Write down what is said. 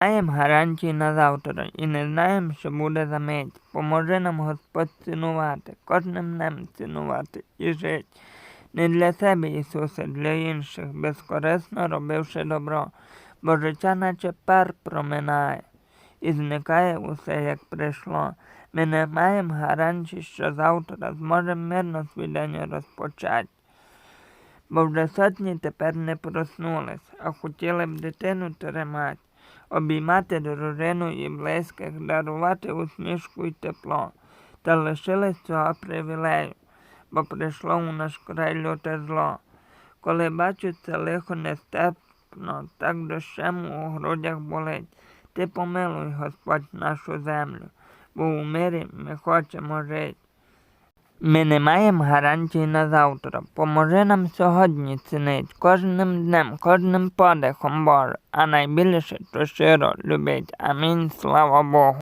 Маємо гарантії на завтра і не знаємо, що буде за мить. Поможи нам Господь цінувати, кожним днем цінувати і жити. Не для себе, Ісусе, для інших, безкорисно робивши добро, бо життя наче пар проминає, і зникає усе, як прийшло. Ми не маємо гарантії, що завтра зможемо мирно свій день розпочати. Бо вже сотні тепер не проснулись, а хотіли б дитину тримати, обіймати дружину і близьких, дарувати усмішку і тепло, та лишились цього привілею, бо прийшло у наш край люте зло. Коли бачу це лихо нестерпно, так дощем у грудях болить. Ти помилуй, Господь, нашу землю, бо у мирі ми хочемо жити. Ми не маємо гарантії на завтра. Поможи нам сьогодні цінить кожним днем, кожним подихом Боже, а найбільше то щиро любить. Амінь. Слава Богу.